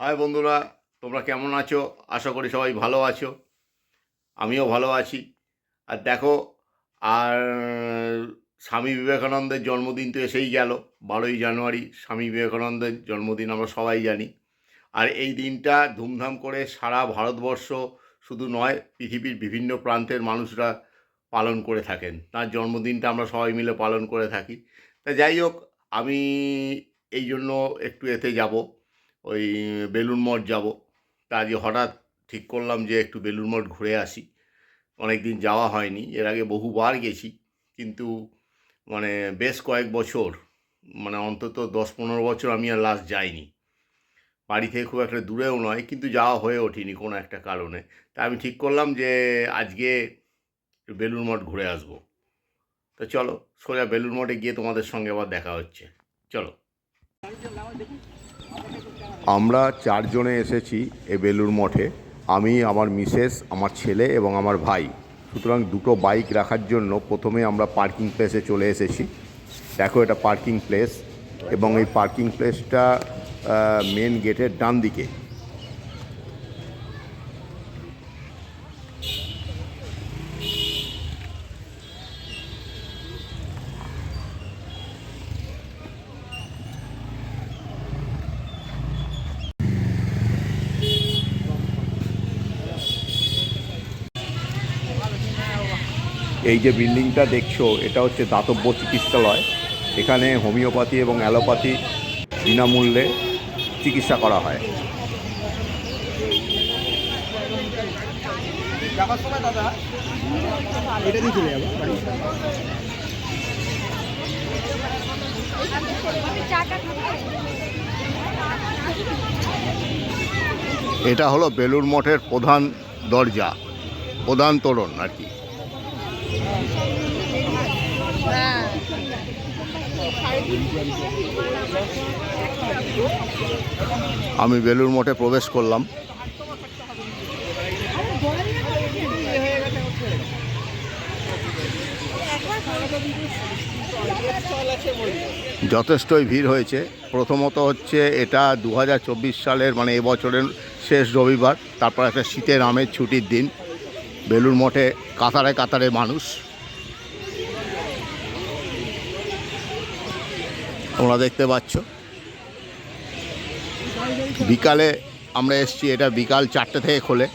High বন্ধুরা, তোমরা কেমন আছো? আশা করি সবাই ভালো আছো। আমিও ভালো আছি। আর দেখো, আর স্বামী বিবেকানন্দের জন্মদিন তো এসেই গেল, বারোই জানুয়ারি স্বামী বিবেকানন্দের জন্মদিন, আমরা সবাই জানি। আর এই দিনটা ধুমধাম করে সারা ভারতবর্ষ শুধু নয়, পৃথিবীর বিভিন্ন প্রান্তের মানুষরা পালন করে থাকেন। তার জন্মদিনটা আমরা সবাই মিলে পালন করে থাকি। তা যাই হোক, আমি এই জন্য একটু এতে যাব। ওই বেলুন মঠ যাব। তা আজকে হঠাৎ ঠিক করলাম যে একটু বেলুন মঠ ঘুরে আসি। অনেক দিন যাওয়া হয়নি, এর আগে বহুবার গেছি। কিন্তু মানে বেশ কয়েক বছর মানে অন্তত দশ পনেরো বছর আমি আর লাস্ট যাইনি। বাড়ি থেকে খুব একটা দূরেও নয়, কিন্তু যাওয়া হয়ে ওঠেনি কোনো একটা কারণে। তা আমি ঠিক করলাম যে আজকে বেলুন মঠ ঘুরে আসব। তো চলো, সোজা বেলুন মঠে গিয়ে তোমাদের সঙ্গে আবার দেখা হচ্ছে। চলো। আমরা চারজনে এসেছি এ বেলুর মঠে। আমি, আমার মিসেস, আমার ছেলে এবং আমার ভাই। সুতরাং দুটো বাইক রাখার জন্য প্রথমে আমরা পার্কিং প্লেসে চলে এসেছি। দেখো এটা পার্কিং প্লেস এবং এই পার্কিং প্লেসটা মেন গেটের ডান দিকে এই যে বিল্ডিংটা দেখছ এটা হচ্ছে দাতব্য চিকিৎসালয়। এখানে হোমিওপ্যাথি এবং অ্যালোপ্যাথি বিনামূল্যে চিকিৎসা করা হয়। এটা হলো বেলুর মঠের প্রধান দরজা প্রধান তোরণ আর কি। আমি বেলুর মঠে প্রবেশ করলাম। যথেষ্টই ভিড় হয়েছে। প্রথমত হচ্ছে এটা দু হাজার চব্বিশ সালের মানে এবছরের শেষ রবিবার, তারপর একটা শীতের আমের ছুটির দিন। বেলুর মঠে কাতারে কাতারে মানুষ। তোমরা দেখতে পাচ্ছ। বিকালে আমরা এসছি, এটা বিকাল চারটে থেকে খোলে।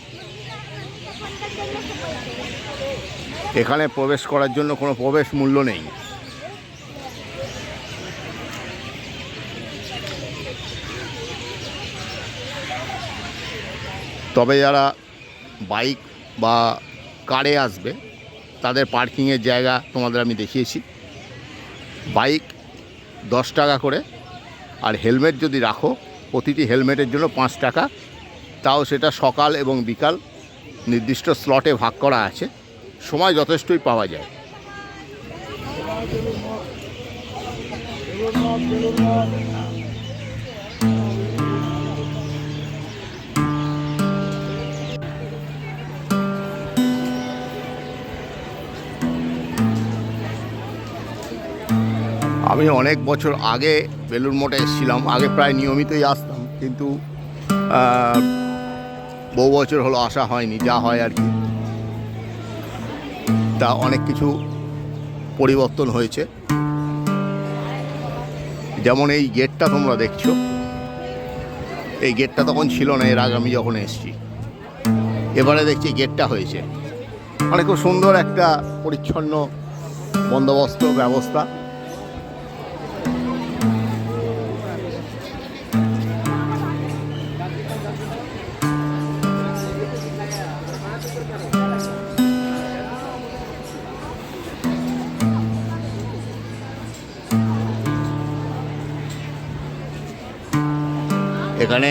এখানে প্রবেশ করার জন্য কোনো প্রবেশ মূল্য নেই। তবে যারা বাইক বা কারে আসবে, তাদের পার্কিংয়ের জায়গা তোমাদের আমি দেখিয়েছি। বাইক দশ টাকা করে। আর হেলমেট যদি রাখো, প্রতিটি হেলমেটের জন্য পাঁচ টাকা। তাও সেটা সকাল এবং বিকাল নির্দিষ্ট স্লটে ভাগ করা আছে। সময় যথেষ্টই পাওয়া যায়। আমি অনেক বছর আগে বেলুর মঠে এসেছিলাম, আগে প্রায় নিয়মিতই আসতাম, কিন্তু বহু বছর হলো আসা হয়নি, যা হয় আর কি। তা অনেক কিছু পরিবর্তন হয়েছে। যেমন এই গেটটা তোমরা দেখছ, এই গেটটা তখন ছিল না, এর আগে আমি যখন এসেছি। এবারে দেখছি গেটটা হয়েছে। মানে খুব সুন্দর একটা পরিচ্ছন্ন বন্দোবস্ত ব্যবস্থা। এখানে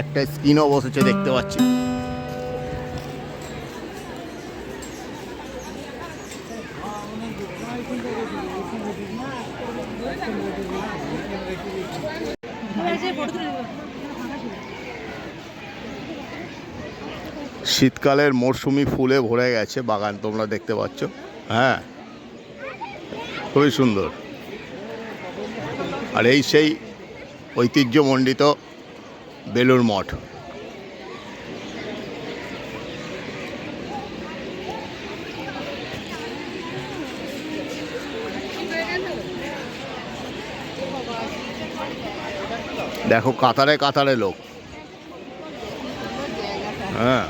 একটা স্ক্রিনও বসেছে, দেখতে পাচ্ছি। শীতকালের মরশুমি ফুলে ভরে গেছে বাগান, তোমরা দেখতে পাচ্ছ। হ্যাঁ খুবই সুন্দর। আর এই সেই ঐতিহ্যমণ্ডিত বেলুর মঠ। দেখো কাতারে কাতারে লোক। হ্যাঁ।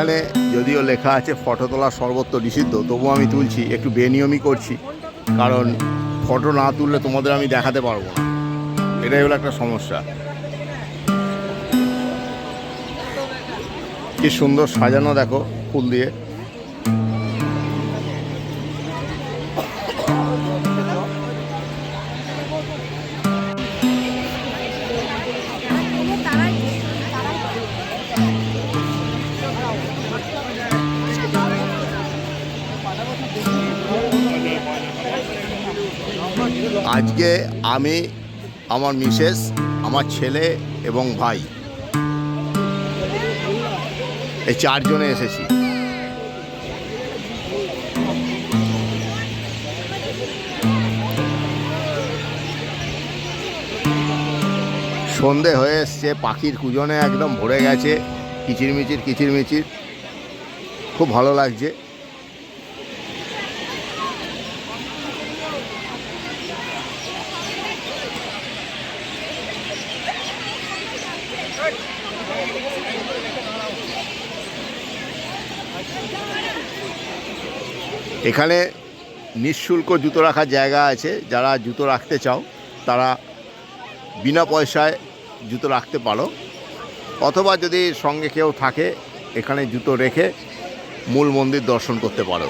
এখানে যদিও লেখা আছে, ফটো তোলা সর্বত্র নিষিদ্ধ তবু আমি তুলছি, একটু বেনিয়মই করছি। কারণ ফটো না তুললে তোমাদের আমি দেখাতে পারব না। এটাই হলো একটা সমস্যা। কি সুন্দর সাজানো দেখো, ফুল দিয়ে। আজকে আমি, আমার মিসেস, আমার ছেলে এবং ভাই। এই চারজনে এসেছি। সন্ধে হয়ে এসছে, পাখির কুজনে একদম ভরে গেছে, কিচিরমিচির কিচিরমিচির। খুব ভালো লাগছে। এখানে নিঃশুল্ক জুতো রাখার জায়গা আছে, যারা জুতো রাখতে চাও, তারা বিনা পয়সায় জুতো রাখতে পারো। অথবা যদি সঙ্গে কেউ থাকে, এখানে জুতো রেখে মূল মন্দির দর্শন করতে পারো।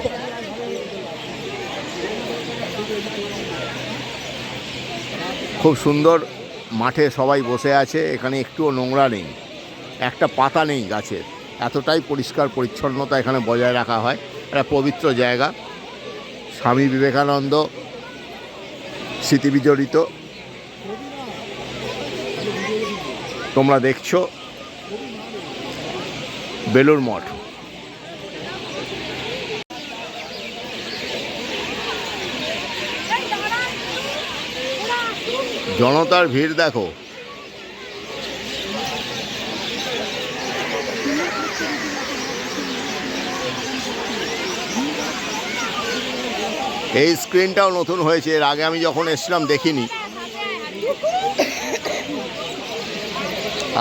খুব সুন্দর মাঠে সবাই বসে আছে, এখানে একটুও নোংরা নেই। একটা পাতা নেই গাছের। এতটাই পরিষ্কার পরিচ্ছন্নতা এখানে বজায় রাখা হয়। একটা পবিত্র জায়গা। স্বামী বিবেকানন্দ স্মৃতিবিজড়িত তোমরা দেখছ বেলুর মঠ। জনতার ভিড় দেখো। এই স্ক্রিনটাও নতুন হয়েছে, এর আগে আমি যখন এসেছিলাম দেখিনি।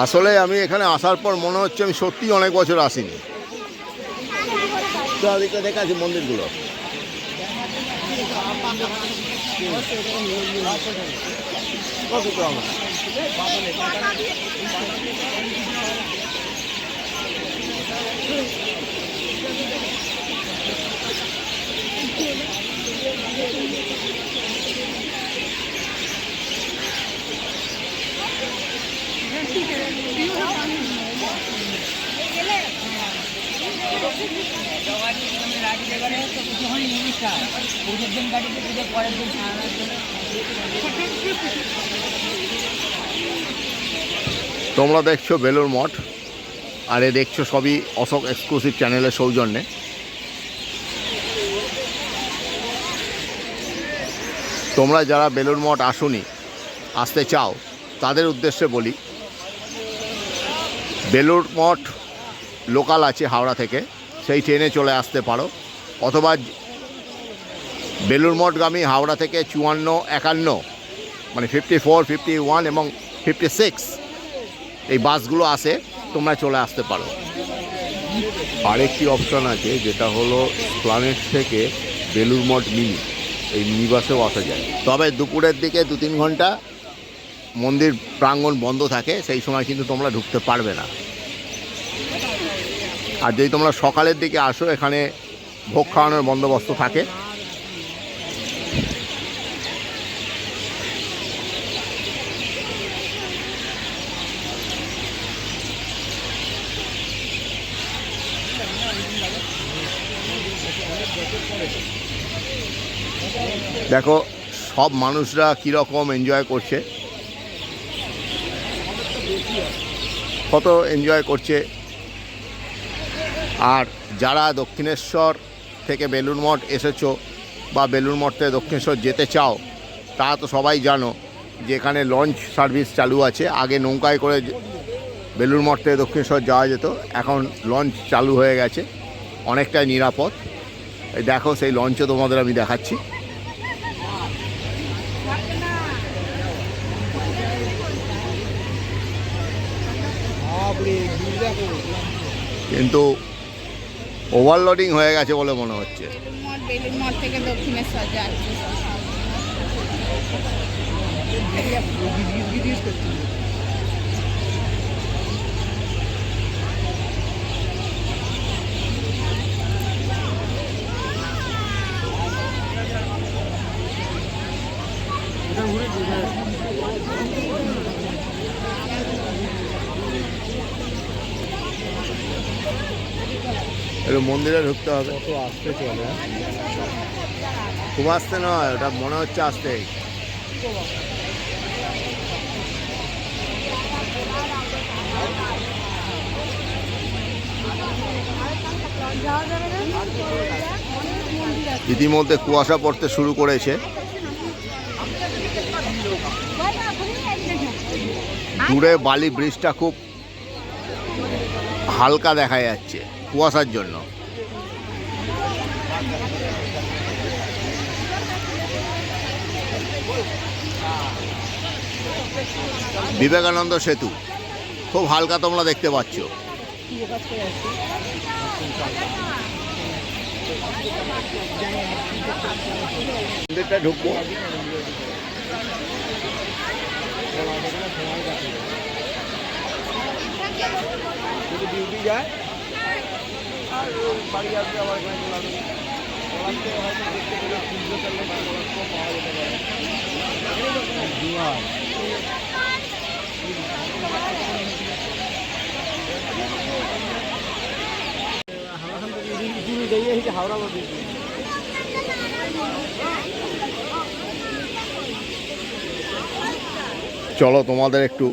আসলে আমি এখানে আসার পর মনে হচ্ছে আমি সত্যি অনেক বছর আসিনি। দেখা মন্দিরগুলো। তোমরা দেখছ বেলুর মঠ, আর এ দেখছ সবই অশোক এক্সক্লুসিভ চ্যানেলের সৌজন্যে। তোমরা যারা বেলুর মঠ আসুনি, আসতে চাও, তাদের উদ্দেশ্যে বলি বেলুর মঠ লোকাল আছে হাওড়া থেকে, সেই ট্রেনে চলে আসতে পারো, অথবা বেলুর মঠগামী হাওড়া থেকে চুয়ান্ন, একান্ন মানে ফিফটি ফোর ফিফটি ওয়ান এবং ফিফটি সিক্স এই বাসগুলো আসে তোমরা চলে আসতে পারো। আরেকটি অপশন আছে যেটা হলো প্ল্যানেট থেকে বেলুর মঠ মিনি এই মিনি বাসেও আসা যায়। তবে দুপুরের দিকে দু তিন ঘণ্টা মন্দির প্রাঙ্গণ বন্ধ থাকে সেই সময় কিন্তু তোমরা ঢুকতে পারবে না। আর যদি তোমরা সকালের দিকে আসো এখানে ভোগ খাওয়ানোর বন্দোবস্ত থাকে। দেখো, সব মানুষরা কীরকম এনজয় করছে। কত এনজয় করছে। আর যারা দক্ষিণেশ্বর থেকে বেলুর মঠ এসেছ বা বেলুর মঠ থেকে দক্ষিণেশ্বর যেতে চাও তা তো সবাই জানো যে এখানে লঞ্চ সার্ভিস চালু আছে। আগে নৌকায় করে বেলুর মঠ থেকে দক্ষিণেশ্বর যাওয়া যেত, এখন লঞ্চ চালু হয়ে গেছে। অনেকটাই নিরাপদ। এই দেখো সেই লঞ্চও তোমাদের আমি দেখাচ্ছি। কিন্তু ওভারলোডিং হয়ে গেছে বলে মনে হচ্ছে দক্ষিণেশ্বর যাচ্ছে গিজ গিজ গিজ করছে এটা ঘুরে ঘুরে একটু মন্দিরে ঢুকতে হবে। কত আসতে চলে? খুব আসতে নয় ওটা মনে হচ্ছে আসতে। ইতিমধ্যে কুয়াশা পড়তে শুরু করেছে। দূরে বালি ব্রিজটা খুব হালকা দেখা যাচ্ছে কুয়াশার জন্য। বিবেকানন্দ সেতু, খুব হালকা তোমরা দেখতে পাচ্ছ। মন্দিরটা ঢুকবো। যদি ডিউটি যায় আর বাড়ি আসবে আবার এখানে হাওড়া বলতে চলো তোমাদের একটু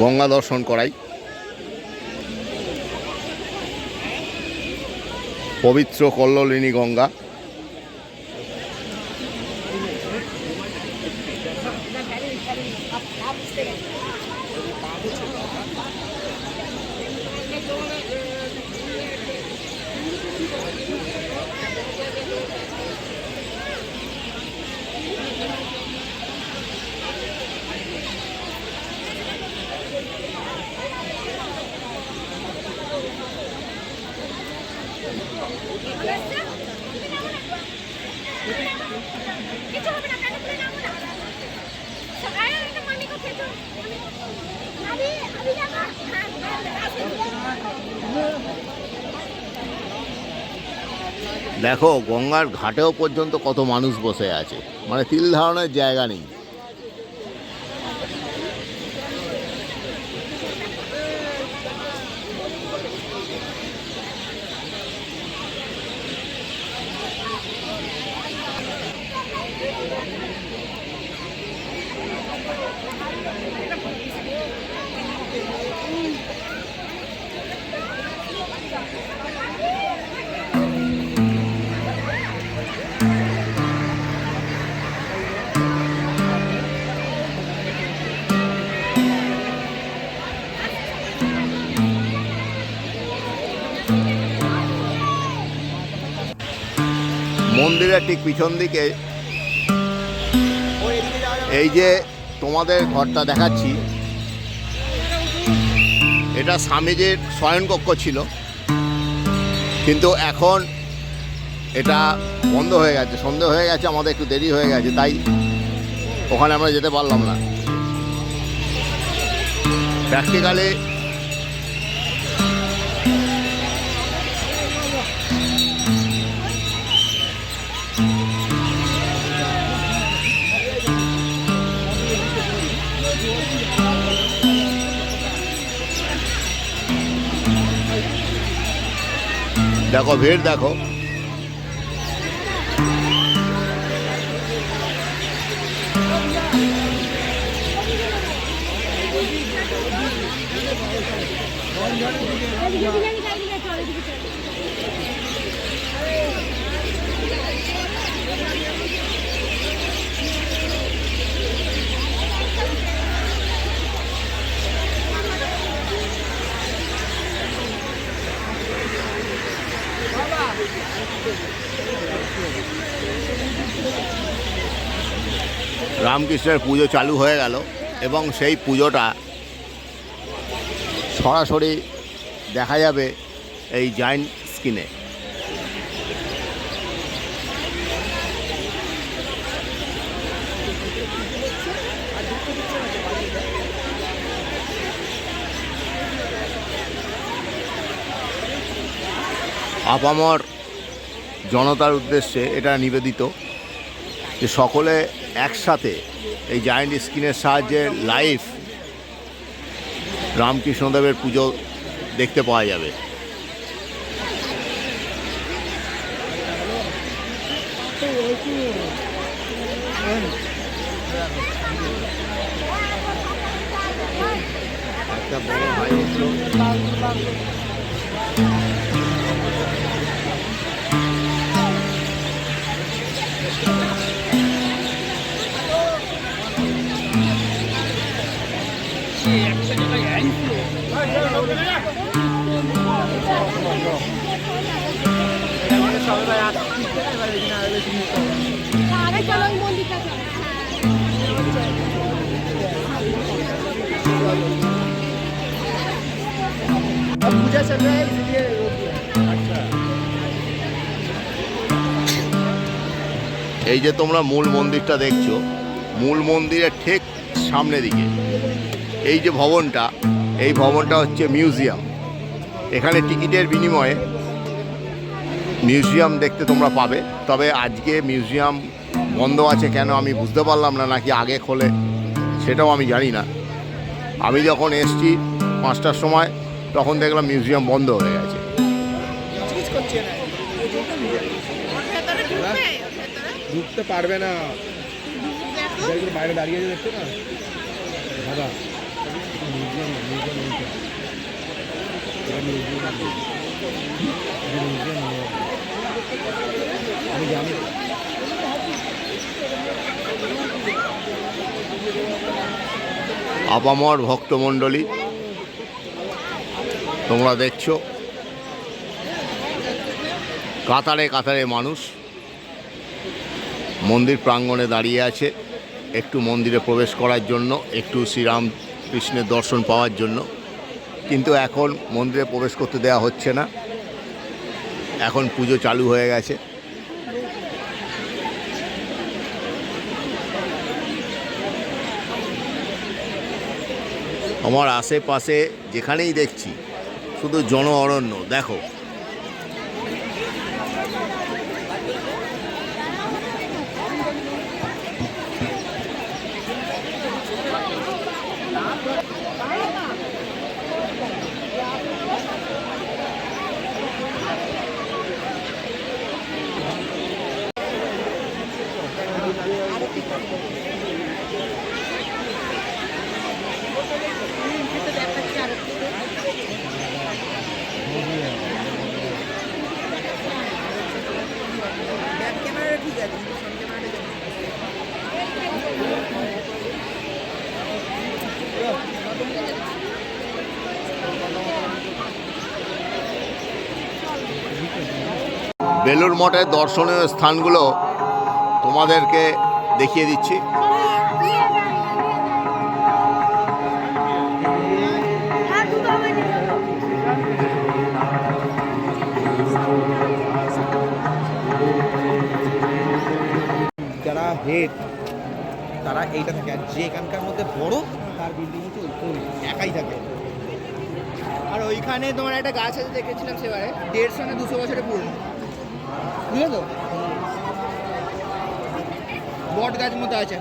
গঙ্গা দর্শন করাই। পবিত্র কল্লিনী গঙ্গা কিছু হবে না কেন করে নামো না সকালে একটা মামি কো খেতো আরে আমি যাব দেখো গঙ্গার ঘাটেও পর্যন্ত কত মানুষ বসে আছে। মানে তিল ধারণের জায়গা নেই। মন্দিরের ঠিক পিছন দিকে। এই যে তোমাদের ঘরটা দেখাচ্ছি, এটা স্বামীজির শয়নকক্ষ ছিল। কিন্তু এখন এটা বন্ধ হয়ে গেছে। সন্ধে হয়ে গেছে, আমাদের একটু দেরি হয়ে গেছে, তাই ওখানে আমরা যেতে পারলাম না। প্র্যাকটিক্যালি দেখো ভিড় দেখো। রামকৃষ্ণের পুজো চালু হয়ে গেল এবং সেই পুজোটা সরাসরি দেখা যাবে এই জায়েন্ট স্ক্রিনে আপামর জনতার উদ্দেশ্যে এটা নিবেদিত যে সকলে একসাথে এই জায়েন্ট স্ক্রিনের সাহায্যে লাইভ রামকৃষ্ণদেবের পুজো দেখতে পাওয়া যাবে। আরে চলো अब पूजा चल रहा है इसलिए रोक दिया अच्छा এই যে তোমরা মূল মন্দিরটা দেখছো মূল মন্দিরের ঠিক সামনে দিকে এই যে ভবনটা এই ভবনটা হচ্ছে মিউজিয়াম এখানে টিকিটের বিনিময়ে মিউজিয়াম দেখতে তোমরা পাবে। তবে আজকে মিউজিয়াম বন্ধ আছে কেন আমি বুঝতে পারলাম না, নাকি আগে খোলে সেটাও আমি জানি না। আমি যখন এসছি পাঁচটার সময়, তখন দেখলাম মিউজিয়াম বন্ধ হয়ে গেছে। ঢুকতে পারবে না। বাইরে দাঁড়িয়ে দেখছ না? দাদা মিউজিয়াম মিউজিয়াম এইটা এটা মিউজিয়াম এটা মিউজিয়াম নয়। আপামর ভক্তমণ্ডলী, তোমরা দেখছ। কাতারে কাতারে মানুষ মন্দির প্রাঙ্গণে দাঁড়িয়ে আছে, একটু মন্দিরে প্রবেশ করার জন্য, একটু শ্রীরাম কৃষ্ণের দর্শন পাওয়ার জন্য। কিন্তু এখন মন্দিরে প্রবেশ করতে দেওয়া হচ্ছে না। এখন পুজো চালু হয়ে গেছে। আমার আশেপাশে যেখানেই দেখছি, শুধু জন অরণ্য দেখো। বেলুর মঠের দর্শনীয় স্থানগুলো তোমাদেরকে দেখিয়ে দিচ্ছি। যারা হেড তারা এইটা থাকে। আর যে এখানকার মধ্যে বড় তার বিল্ডিং হচ্ছে একাই থাকে। আর ওইখানে তোমার একটা গাছ আছে দেখেছিলাম সেবারে। দেড়শো না দুশো বছরের পুরনো। বুঝলে তো? বট গাছ মতো আছে।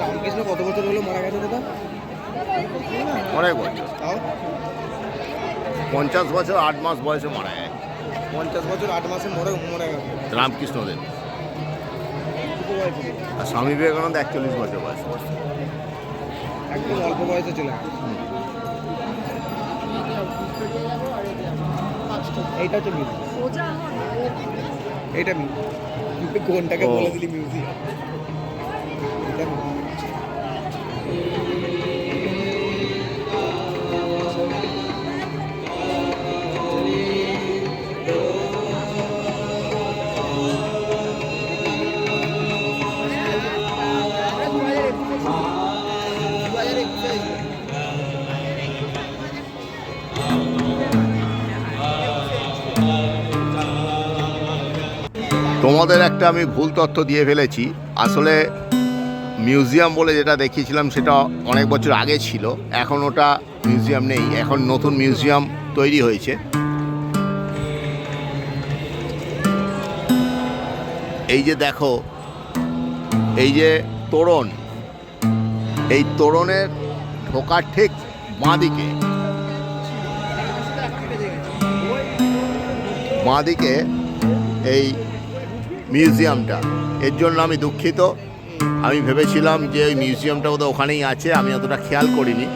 রামকৃষ্ণ কত বছর হলো মারা গেছে দাদা? অনেক বছর। পঞ্চাশ বছর আট মাস বয়সে মারা যায়। পঞ্চাশ বছর আট মাসে মরে মরে গেছে রামকৃষ্ণদেব আর স্বামী বিবেকানন্দ একচল্লিশ বছর বয়স একদম অল্প বয়সে চলে গেছে এইটা হচ্ছে মিউজিয়াম এইটা মিউজিয়াম কোনটাকে। বলে দিলি মিউজিয়াম এটা তোমাদের একটা আমি ভুল তথ্য দিয়ে ফেলেছি। আসলে মিউজিয়াম বলে যেটা দেখিয়েছিলাম সেটা অনেক বছর আগে ছিল। এখন ওটা মিউজিয়াম নেই। এখন নতুন মিউজিয়াম তৈরি হয়েছে। এই যে দেখো, এই যে তোরণ, এই তোরণের ঢোকার ঠিক বাঁদিকে বাঁদিকে এই মিউজিয়ামটা। এর জন্য আমি দুঃখিত। আমি ভেবেছিলাম যে ওই মিউজিয়ামটা বোধহয় ওখানেই আছে, আমি অতটা খেয়াল করিনি।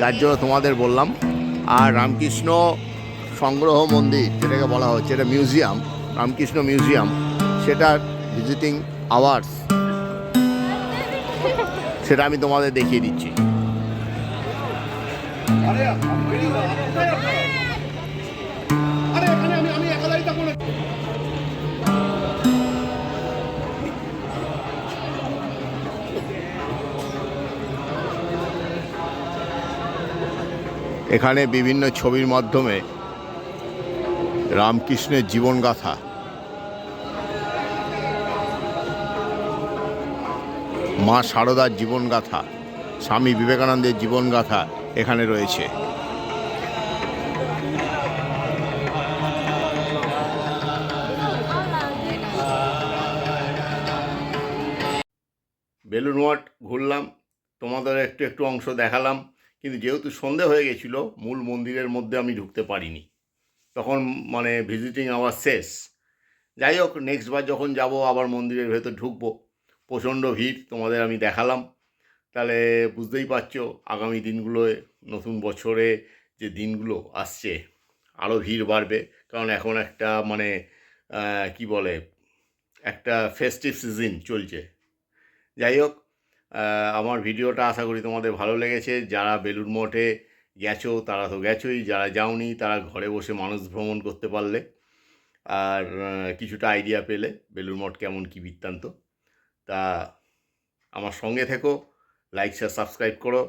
যার জন্য তোমাদের বললাম। আর রামকৃষ্ণ সংগ্রহ মন্দির, যেটাকে বলা হচ্ছে, এটা মিউজিয়াম, রামকৃষ্ণ মিউজিয়াম, সেটার ভিজিটিং আওয়ার্স সেটা আমি তোমাদের দেখিয়ে দিচ্ছি। এখানে বিভিন্ন ছবির মাধ্যমে রামকৃষ্ণের জীবনগাথা। মা সারদার জীবনগাথা, স্বামী বিবেকানন্দের জীবনগাথা এখানে রয়েছে। বেলুন মঠ ঘুরলাম, তোমাদের একটু একটু অংশ দেখালাম। কিন্তু যেহেতু সন্ধে হয়ে গেছিল, মূল মন্দিরের মধ্যে আমি ঢুকতে পারিনি। তখন মানে ভিজিটিং আওয়ার শেষ। যাই হোক নেক্সট বার যখন যাব, আবার মন্দিরের ভেতর ঢুকবো। প্রচণ্ড ভিড়, তোমাদের আমি দেখালাম। তাহলে বুঝতেই পারছ, আগামী দিনগুলোয় নতুন বছরে যে দিনগুলো আসছে আরও ভিড় বাড়বে। কারণ এখন একটা মানে কি বলে, একটা ফেস্টিভ সিজন চলছে। যাই হোক আমার ভিডিওটা আশা করি তোমাদের ভালো লেগেছে। যারা বেলুড় মঠে গেছো, তারা তো গেছোই। যারা যাওনি, তারা ঘরে বসে মানুষ ভ্রমণ করতে পারলে। আর কিছুটা আইডিয়া পেলে বেলুড় মঠ কেমন, কী বৃত্তান্ত। তা আমার সঙ্গে থেকো লাইক শেয়ার সাবস্ক্রাইব করো।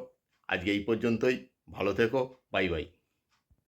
আজকে এই পর্যন্তই। ভালো থেকো। Bye bye.